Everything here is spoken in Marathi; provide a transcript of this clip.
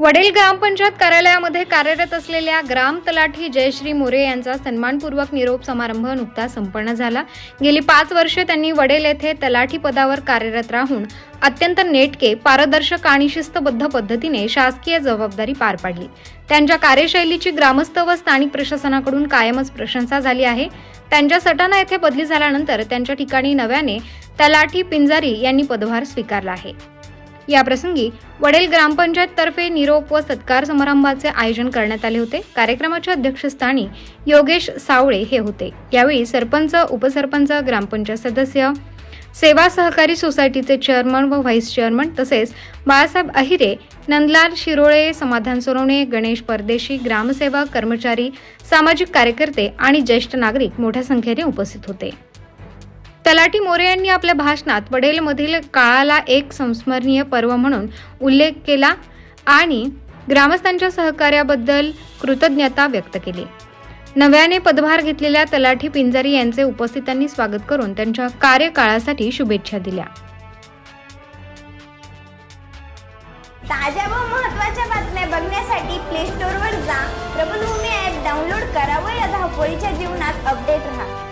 वडील ग्रामपंचायत कार्यालयामध्ये कार्यरत असलेल्या ग्राम तलाठी जयश्री मोरे यांचा सन्मानपूर्वक निरोप समारंभ नुकताच संपन्न झाला. गेली पाच वर्षे त्यांनी वडेल येथे तलाठी पदावर कार्यरत राहून अत्यंत नेटके पारदर्शक आणि शिस्तबद्ध पद्धतीने शासकीय जबाबदारी पार पाडली. त्यांच्या कार्यशैलीची ग्रामस्थ व स्थानिक प्रशासनाकडून कायमच प्रशंसा झाली आहे. त्यांच्या सटाणा येथे बदली झाल्यानंतर त्यांच्या ठिकाणी नव्याने तलाठी पिंजारी यांनी पदभार स्वीकारला आहे. या प्रसंगी वडेल ग्रामपंचायत तर्फे निरोप व सत्कार समारंभाचे आयोजन करण्यात आले होते. कार्यक्रमाच्या अध्यक्षस्थानी योगेश सावळे हे होते. यावेळी सरपंच उपसरपंच ग्रामपंचायत सदस्य सेवा सहकारी सोसायटीचे चेअरमन व व्हाईस चेअरमन तसेच बाळासाहेब अहिरे नंदलाल शिरोळे समाधान सोनवणे गणेश परदेशी ग्रामसेवक कर्मचारी सामाजिक कार्यकर्ते आणि ज्येष्ठ नागरिक मोठ्या संख्येने उपस्थित होते. तलाठी मोरे यांनी आपल्या भाषणात वडेलमधील काळाला एक संस्मरणीय पर्व म्हणून उल्लेख केला आणि ग्रामस्थांच्या सहकार्याबद्दल कृतज्ञता व्यक्त केली. नव्याने पदभार घेतलेल्या तलाठी पिंजारी यांचे उपस्थितांनी स्वागत करून त्यांच्या कार्यकाळासाठी शुभेच्छा दिल्या. ताज्या व महत्त्वाच्या बातम्या बघण्यासाठी प्ले स्टोअरवर जा. प्रबलभूमी ॲप डाउनलोड करा व या धावपळीच्या जीवनात अपडेट राहा.